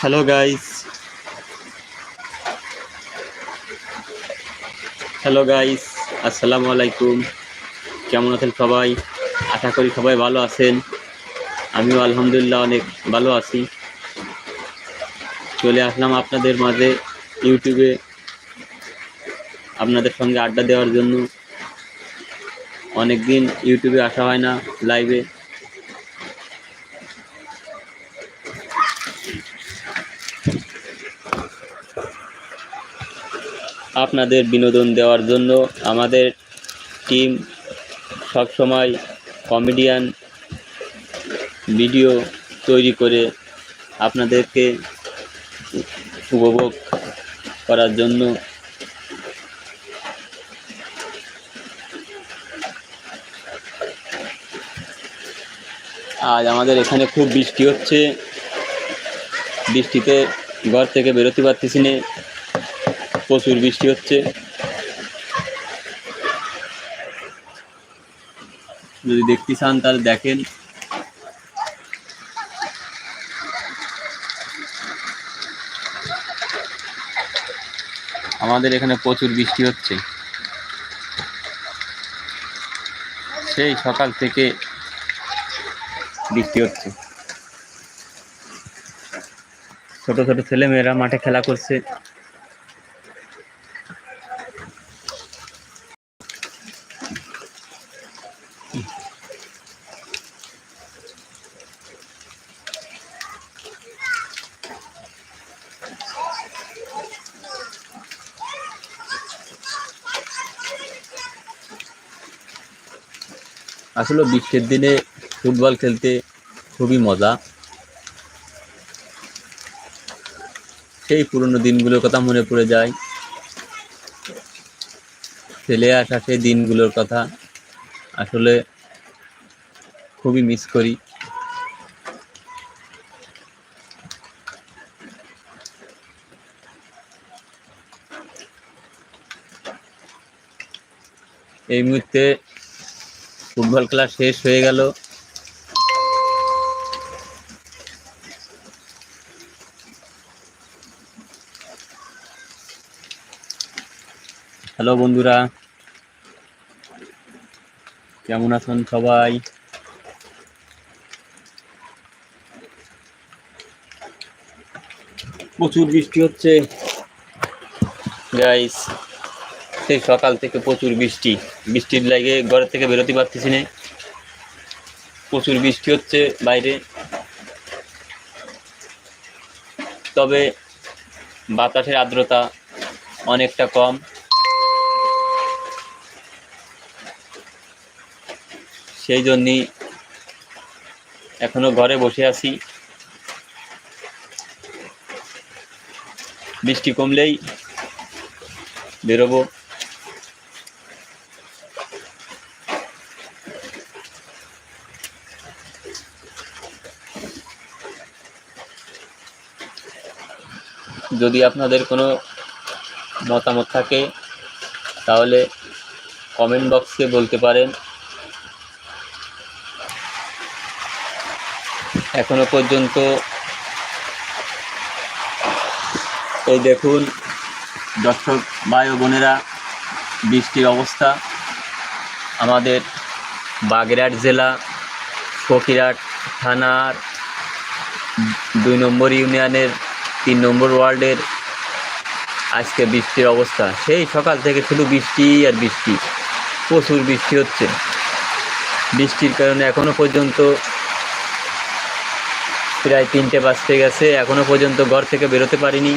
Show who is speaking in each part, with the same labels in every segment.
Speaker 1: Hello guys hello guys আসসালামু আলাইকুম কেমন আছেন সবাই? আশা করি সবাই ভালো আছেন। আমিও আলহামদুলিল্লাহ অনেক ভালো আছি। চলে আসলাম আপনাদের মাঝে ইউটিউবে আপনাদের সঙ্গে আড্ডা দেওয়ার জন্য। অনেক দিন ইউটিউবে আসা হয় না লাইভে আপনাদের বিনোদন দেওয়ার জন্য আমাদের টিম সবসময় কমেডিয়ান ভিডিও তৈরি করে আপনাদেরকে উপভোগ করার জন্য আজ আমাদের এখানে খুব বৃষ্টি হচ্ছে। বৃষ্টিতে ঘর থেকে বেরোতে পারতেছি না। প্রচুর বৃষ্টি হচ্ছে। যদি দেখতে চান, তাহলে দেখেন। আমাদের এখানে প্রচুর বৃষ্টি হচ্ছে। সেই সকাল থেকে বৃষ্টি হচ্ছে। ছোট ছোট ছেলে মেয়েরা মাঠে খেলা করছে। আসলে বৃষ্টির দিনে ফুটবল খেলতে খুবই মজা। সেই পুরনো দিনগুলোর কথা মনে পড়ে যায়। ফেলে আসা সেই দিনগুলোর কথা আসলে খুবই মিস করি। এই মুহূর্তে ফুটবল খেলা শেষ হয়ে গেল। হ্যালো বন্ধুরা কেমন আছেন সবাই? প্রচুর বৃষ্টি হচ্ছে। গাইস সেই সকাল থেকে প্রচুর বৃষ্টি। বৃষ্টির লাগে ঘরের থেকে বেরোতে পারতেছি না। প্রচুর বৃষ্টি হচ্ছে বাইরে। তবে বাতাসের আর্দ্রতা অনেকটা কম। সেই জন্যই এখনও ঘরে বসে আছি। বৃষ্টি কমলেই বেরোবো। যদি আপনাদের কোনো মতামত থাকে, তাহলে কমেন্ট বক্সে বলতে পারেন। এখনও পর্যন্ত এই দেখুন, দর্শক ও বোনেরা, বৃষ্টির অবস্থা। আমাদের বাগেরহাট জেলা ফকিরহাট থানার দুই নম্বর ইউনিয়নের তিন নম্বর ওয়ার্ল্ডের আজকে বৃষ্টির অবস্থা। সেই সকাল থেকে শুধু বৃষ্টি আর বৃষ্টি, প্রচুর বৃষ্টি হচ্ছে। বৃষ্টির কারণে এখনও পর্যন্ত প্রায় তিনটে বাজতে গেছে। এখনও পর্যন্ত ঘর থেকে বেরোতে পারিনি।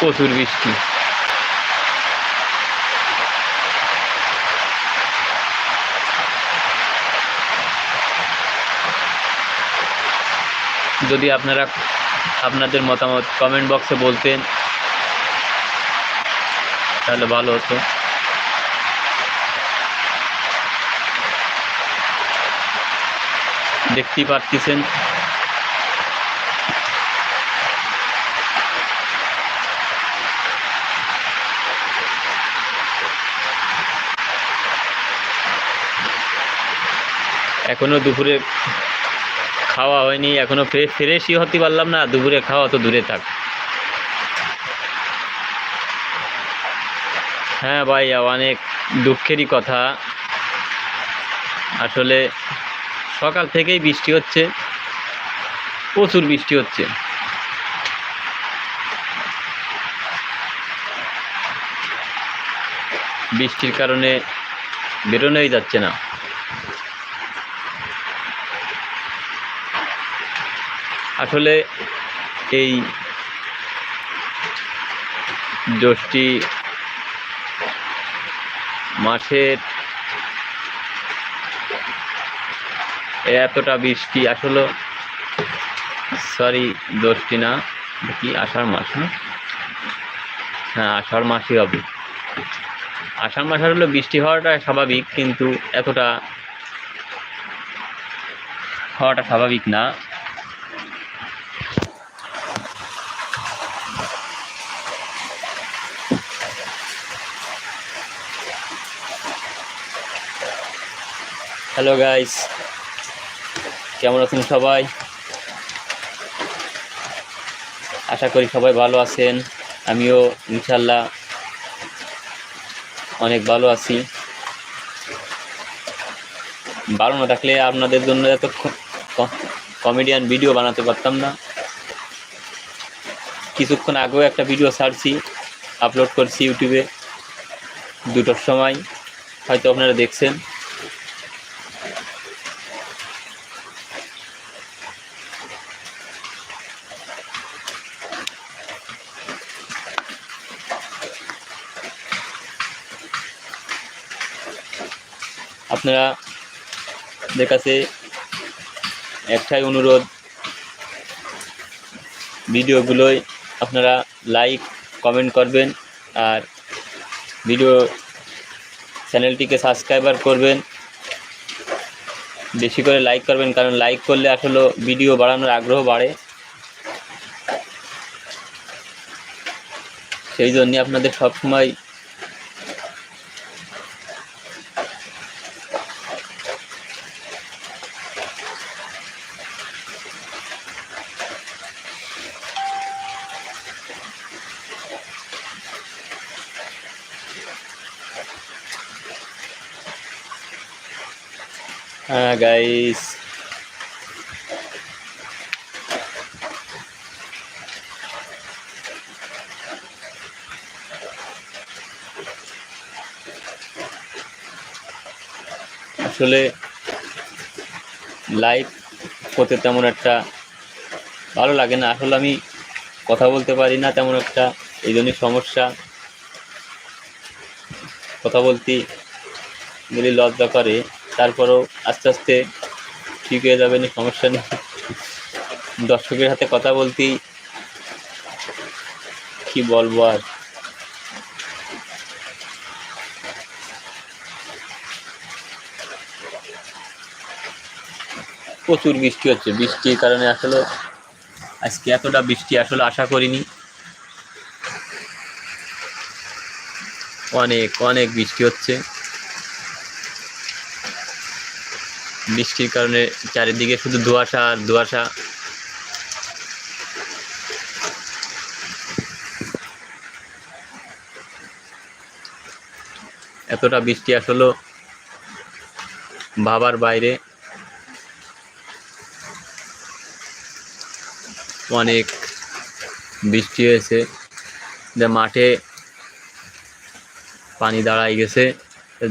Speaker 1: প্রচুর বৃষ্টি। যদি আপনারা আপনাদের মতামত কমেন্ট বক্সে বলতেন তাহলে ভালো হতো। দেখতেই পারতেছেন। এখনও দুপুরে খাওয়া হয়নি, এখনও ফ্রেশ ফ্রেশই হতে পারলাম না, দুপুরে খাওয়া তো দূরে থাক। হ্যাঁ ভাই, অনেক দুঃখেরই কথা। আসলে সকাল থেকেই বৃষ্টি হচ্ছে, প্রচুর বৃষ্টি হচ্ছে। বৃষ্টির কারণে বেরোনোই যাচ্ছে না। আসলে এই জ্যৈষ্ঠী মাঠের এতটা বৃষ্টি, আসলে সরি জ্যৈষ্ঠী না, কি আষাঢ় মাস না হ্যাঁ আষাঢ় মাসই হবে। আষাঢ় মাস হলো বৃষ্টি হওয়াটা স্বাভাবিক, কিন্তু এতটা হওয়াটা স্বাভাবিক না। হ্যালো গাইস কেমন আছেন সবাই? আশা করি সবাই ভালো আছেন। আমিও ইনশাল্লাহ অনেক ভালো আছি। ভালো না থাকলে আপনাদের জন্য এত কমেডিয়ান ভিডিও বানাতে পারতাম না। কিছুক্ষণ আগেও একটা ভিডিও ছাড়ছি আপলোড করছি ইউটিউবে। দুটোর সময়। হয়তো আপনারা দেখছেন। আপনারা কাছে একটাই অনুরোধ ভিডিওগুলোই আপনারা লাইক কমেন্ট করবেন আর ভিডিও চ্যানেলটিকে সাবস্ক্রাইবার করবেন। বেশি করে লাইক করবেন, কারণ লাইক করলে আসলে ভিডিও বাড়ানোর আগ্রহ বাড়ে। সেই জন্যে আপনাদের সবসময় হ্যাঁ গাইস আসলে লাইভ করতে তেমন একটা ভালো লাগে না। আসলে আমি কথা বলতে পারি না, তেমন একটা এই জন্যই সমস্যা। কথা বলতে গেলে লজ্জা করে, তারপরও আস্তে আস্তে ঠিক হয়ে যাবে না সমস্যা নেই। দর্শকের হাতে কথা বলতেই কি বলব আর? প্রচুর বৃষ্টি হচ্ছে। বৃষ্টির কারণে আসলে আজকে এতটা বৃষ্টি আসলে আশা করিনি। অনেক অনেক বৃষ্টি হচ্ছে। বৃষ্টির কারণে চারিদিকে শুধু ধোঁয়াশা আর ধোঁয়াশা এতটা বৃষ্টি আসলো ভাবার বাইরে। অনেক বৃষ্টি হয়েছে। যে মাঠে পানি দাঁড়াই গেছে।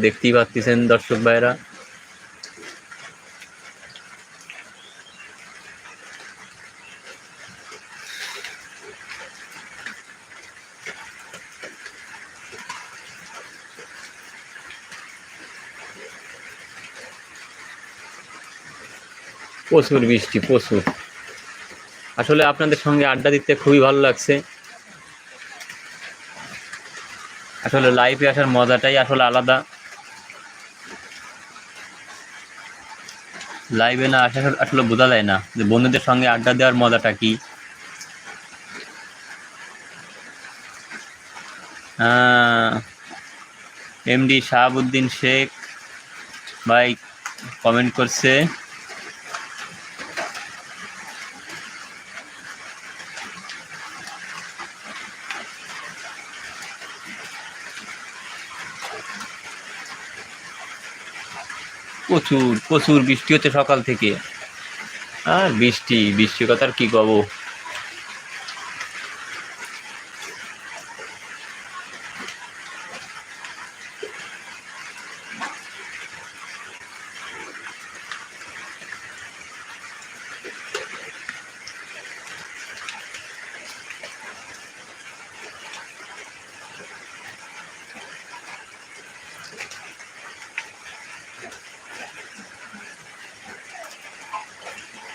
Speaker 1: দেখতেই পাচ্ছেন দর্শক ভাইরা প্রচুর বৃষ্টি প্রচুর। আসলে আপনাদের সঙ্গে আড্ডা দিতে খুবই ভালো লাগছে। আসলে লাইভে আসার মজাটাই আসলে আলাদা। লাইভে না আসা আসলে বোঝা যায় না যে বন্ধুদের সঙ্গে আড্ডা দেওয়ার মজাটা কি। এমডি শাহাবুদ্দিন শেখ ভাই কমেন্ট করছে। প্রচুর প্রচুর বৃষ্টি হচ্ছে সকাল থেকে। আর বৃষ্টি বৃষ্টির কথা আর কী কব?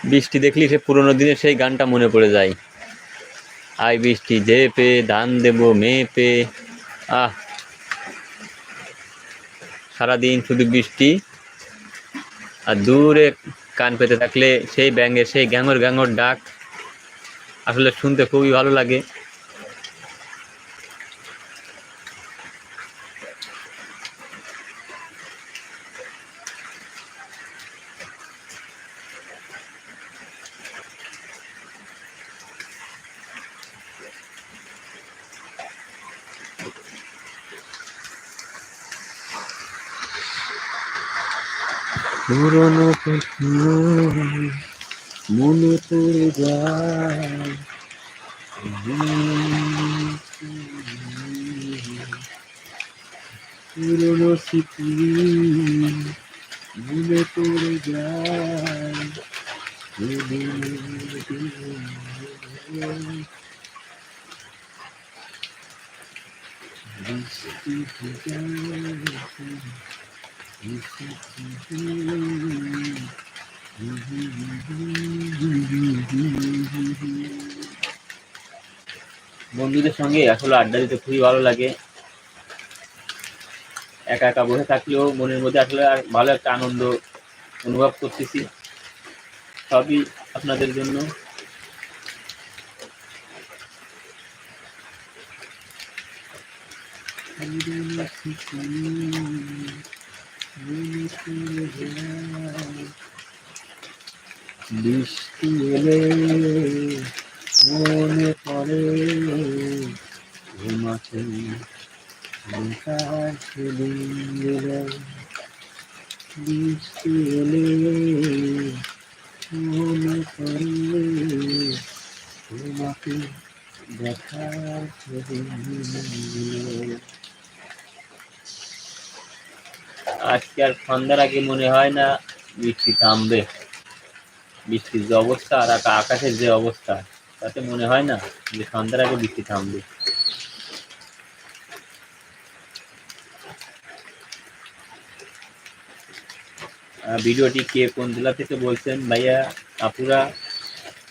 Speaker 1: বৃষ্টি দেখলি সে পুরোনো দিনের সেই গানটা মনে পড়ে যায়। আই বৃষ্টি যে পে, ধান দেব মেয়ে পে। আহ! সারাদিন শুধু বৃষ্টি। আর দূরে কান পেতে থাকলে সেই ব্যাঙের সেই গ্যাঙর গ্যাঙর ডাক। আসলে শুনতে খুবই ভালো লাগে। পুরনো মনে পড়ে যায়। পুরনো স্মৃতি মনে পড়ে যায়। বন্ধুদের সঙ্গে আসলে আড্ডা দিতে খুবই ভালো লাগে। একা একা বসে থাকলেও মনের মধ্যে আসলে আর ভালো একটা আনন্দ অনুভব করতেছি। সবই আপনাদের জন্য। বৃষ্টি এলে মনে পড়ে ঘুমাতে বেকার এলে বৃষ্টি এলে মনে পড়ে ঘুমাতে দেখার এলে আজকে আর সন্ধ্যার আগে মনে হয় না বৃষ্টি থামবে। বৃষ্টির যে অবস্থা আর আকা- আকাশের যে অবস্থা, তাতে মনে হয় না যে সন্ধ্যার আগে বৃষ্টি থামবে। ভিডিওটি কে কোন জেলা থেকে বলছেন ভাইয়া, আপুরা,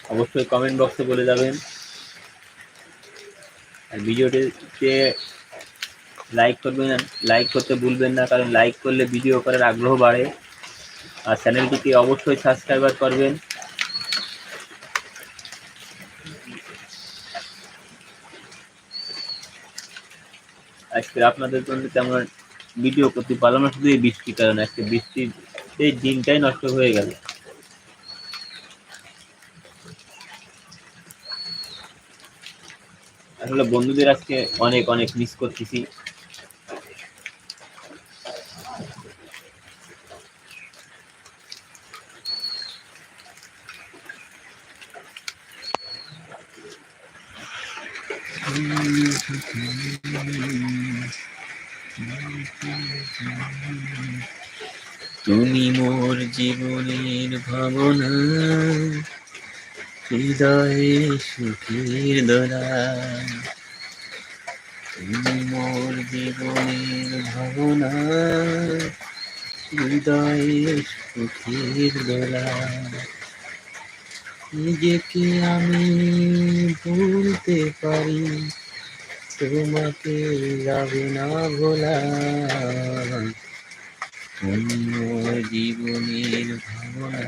Speaker 1: অবশ্যই কমেন্ট বক্সে বলে যাবেন। আর ভিডিওটিতে লাইক করবেন লাইক করতে ভুলবেন না, কারণ লাইক করলে ভিডিও করার আগ্রহ বাড়ে। আর চ্যানেলটিকে অবশ্যই সাবস্ক্রাইবার করবেন। আজকে আপনাদের জন্য তেমন ভিডিও করতে পারলাম না শুধু এই বৃষ্টির কারণে। আজকে বৃষ্টির এই দিনটাই নষ্ট হয়ে গেল। আসলে বন্ধুদের আজকে অনেক অনেক মিস করতেছি তুমি মোর জীবনের ভাবনা হৃদয়ে সুখের দোলা মোর জীবনের ভাবনা হৃদয়ে সুখের দোলা নিজেকে আমি ভুলতে পারি, তোমাকে যাবে না ভোলা। অন্য জীবনের ভাবনা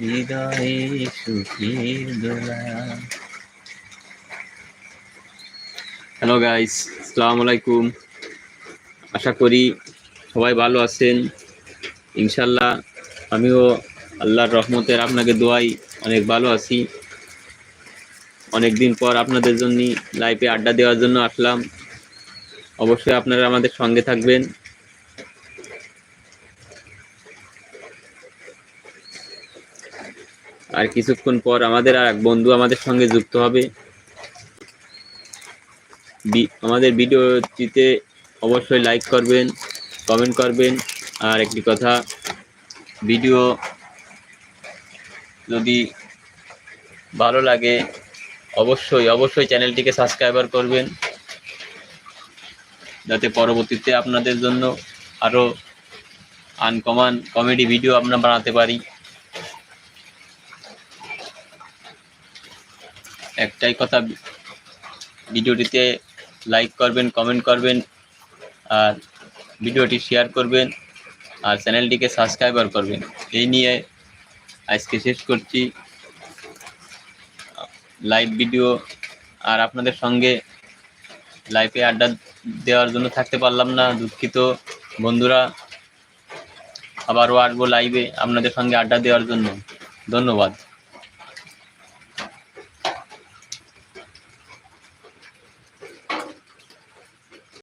Speaker 1: হৃদয়ে সুখের দোলা। হ্যালো গাইস আসসালামু আলাইকুম আশা করি সবাই ভালো আছেন। ইনশাল্লাহ আমিও আল্লাহর রহমতের আপনাকে দোয়াই অনেক ভালো আছি। অনেক দিন পর আপনাদের জন্য লাইভে আড্ডা দেওয়ার জন্য আসলাম। অবশ্যই আপনারা আমাদের সঙ্গে থাকবেন। আর কিছুক্ষণ পর আমাদের আর এক বন্ধু আমাদের সঙ্গে যুক্ত হবে। আমাদের ভিডিওটিতে অবশ্যই লাইক করবেন কমেন্ট করবেন, আর একটি কথা, ভিডিও যদি ভালো লাগে, অবশ্যই অবশ্যই চ্যানেলটিকে সাবস্ক্রাইবার করবেন, যাতে পরবর্তীতে আপনাদের জন্য আরও আনকমান কমেডি ভিডিও আমরা বানাতে পারি। একটাই কথা, ভিডিওটিতে লাইক করবেন কমেন্ট করবেন, আর ভিডিওটি শেয়ার করবেন, আর চ্যানেলটিকে সাবস্ক্রাইবার করবেন। এই নিয়ে আজকে শেষ করছি। লাইভ ভিডিও আর আপনাদের সঙ্গে লাইভে আড্ডা দেওয়ার জন্য থাকতে পারলাম না, দুঃখিত বন্ধুরা। আবারও আসব লাইভে আপনাদের সঙ্গে আড্ডা দেওয়ার জন্য। ধন্যবাদ।